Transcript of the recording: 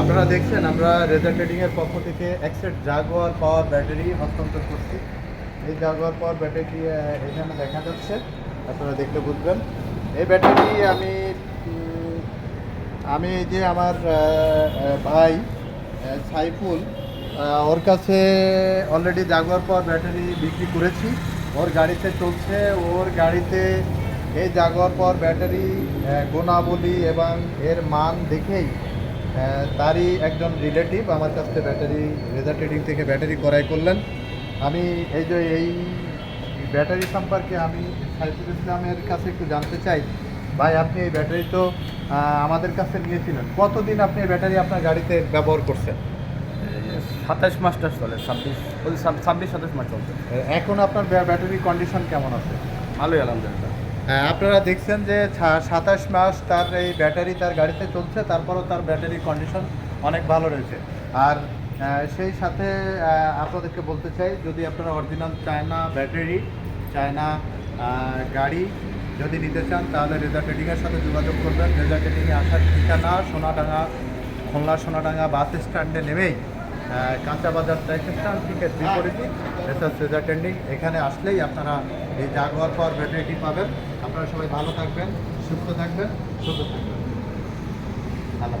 আপনারা দেখছেন আমরা রেজাল্ট ট্রেডিং এর পক্ষ থেকে এক্সেট জাগুয়ার পাওয়ার ব্যাটারি হস্তান্তর করছি। এই জাগুয়ার পাওয়ার ব্যাটারি আহ, এখানে দেখা যাচ্ছে আপনারা দেখলে বুঝবেন। এই ব্যাটারি আমি আমি যে আমার ভাই সাইফুল ওর কাছে অলরেডি জাগুয়ার পাওয়ার ব্যাটারি বিক্রি করেছি। ওর গাড়িতে চলছে ওর গাড়িতে এই জাগুয়ার পাওয়ার ব্যাটারি গুণাবলী এবং এর মান দেখেই তারই একজন রিলেটিভ আমার কাছ থেকে ব্যাটারি রেজার ট্রেডিং থেকে ব্যাটারি ক্রয় করলেন। আমি এই যে এই ব্যাটারি সম্পর্কে আমি সাইফুল ইসলামের কাছে একটু জানতে চাই। ভাই আপনি এই ব্যাটারি তো আমাদের কাছে নিয়েছিলেন। কতদিন আপনি এই ব্যাটারি আপনার গাড়িতে ব্যবহার করছেন? সাতাশ মাসটা চলে ছাব্বিশ ছাব্বিশ সাতাশ মাস চলছে। এখন আপনার ব্যাটারি কন্ডিশন কেমন আছে? ভালোই আলহামদুলিল্লাহ। হ্যাঁ, আপনারা দেখছেন যে সাতাশ মাস তার এই ব্যাটারি তার গাড়িতে চলছে, তারপরও তার ব্যাটারি কন্ডিশন অনেক ভালো রয়েছে। আর সেই সাথে আপনাদেরকে বলতে চাই, যদি আপনারা অরিজিনাল চায়না ব্যাটারি, চায়না গাড়ি যদি নিতে চান, তাহলে রেজার ট্রেডিংয়ের সাথে যোগাযোগ করবেন। রেজার ট্রেডিংয়ে আসার ঠিকানা, সোনাডাঙ্গা, খুলনা সোনাডাঙ্গা বাস স্ট্যান্ডে নেমেই কাঁচা বাজার স্ট্যান্ড থেকে বিপরীতে রেসার্চ সেজার ট্রেন্ডিং এখানে আসলেই আপনারা এই জাগোয়ার পর ব্যাটারিটি পাবেন। আপনারা সবাই ভালো থাকবেন সুস্থ থাকবেন সুস্থ থাকবেন। আল্লাহ